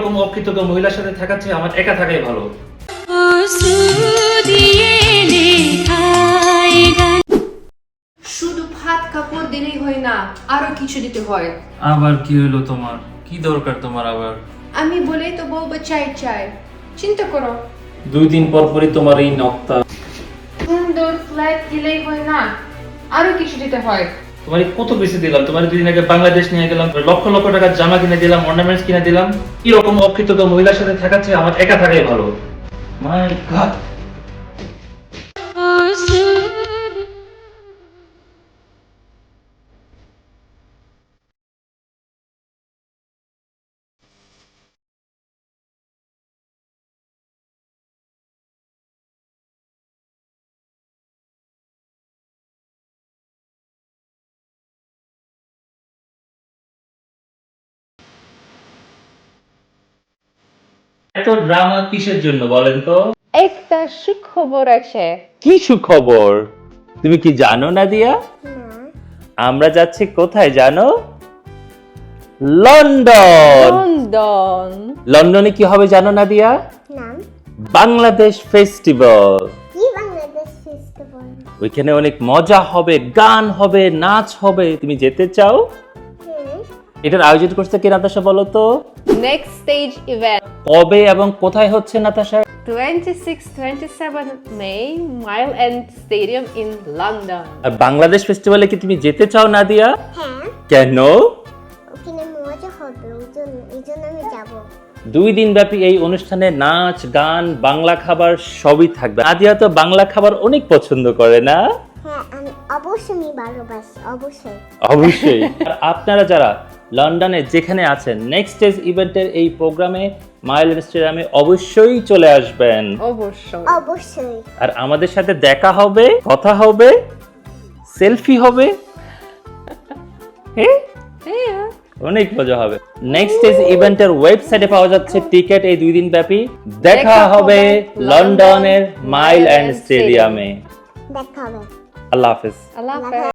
এরকম অকৃতজ্ঞ মহিলার সাথে থাকার চেয়ে আমার একা থাকাই ভালো। শুধু ভাত কাপড় দিলেই হয় না আরও কিছু দিতে হয়। আবার কি হলো তোমার? কি দরকার তোমার আবার? আমি বলে তো বলব চাই চাই চিন্তা করো। দুই দিন পর পরই তোমার এই নক্তা। সুন্দর ফ্ল্যাট দিলেই হয় না আরও কিছু দিতে হয়। তোমার কত বেশি দিলাম? তোমার দুদিন আগে বাংলাদেশ নিয়ে গেলাম, লক্ষ লক্ষ টাকার জামা কিনে দিলাম অর্নামেন্টস কিনে দিলাম। এরকম অকৃতজ্ঞ মহিলার সাথে থাকাচ্ছে আমার একা থাকাই ভালো। মাই গড এত ড্রামা কিসের জন্য বলেন তো? একটা সুখবর আছে। কি সুখবর? তুমি কি জানো নাদিয়া? আমরা যাচ্ছি কোথায় জানো? লন্ডন। লন্ডন। লন্ডনে কি হবে জানো নাদিয়া? ফেস্টিভ্যাল। কি বাংলাদেশ ফেস্টিভ্যাল? ওইখানে অনেক মজা হবে গান হবে নাচ হবে। তুমি যেতে চাও? এটার আয়োজন করছে কে নাতাশা বলো তো? নেক্সট স্টেজ ইভেন্ট কবে এবং কোথায় হচ্ছে Natasha? 26 27 May Mile End Stadium in London. আর বাংলাদেশ ফেস্টিভ্যালে কি তুমি যেতে চাও নাদিয়া? হ্যাঁ। কেন? ওখানে মজা হবে ওই জন্য এই জন্য আমি যাব। দুই দিন ব্যাপী এই অনুষ্ঠানে নাচ গান বাংলা খাবার সবই থাকবে। নাদিয়া তো বাংলা খাবার অনেক পছন্দ করে না? হ্যাঁ আমি অবশ্যই ভালোবাসি অবশ্যই। অবশ্যই। আপনারা যারা লন্ডনে যেখানে আছেন। নেক্সট স্টেজ ইভেন্টের এই প্রোগ্রামে মাইল স্টেডিয়ামে অবশ্যই চলে আসবেন। অবশ্যই। অবশ্যই। আর আমাদের সাথে দেখা হবে কথা হবে সেলফি হবে। হ্যাঁ হ্যাঁ। অনেক মজা হবে। নেক্সট স্টেজ ইভেন্টের ওয়েবসাইটে পাওয়া যাচ্ছে টিকিট এই দুই দিন ব্যাপী। দেখা হবে লন্ডনের মাইল অ্যান্ড স্টেডিয়ামে। দেখা হবে। আল্লাহ হাফেজ। আল্লাহ হাফেজ।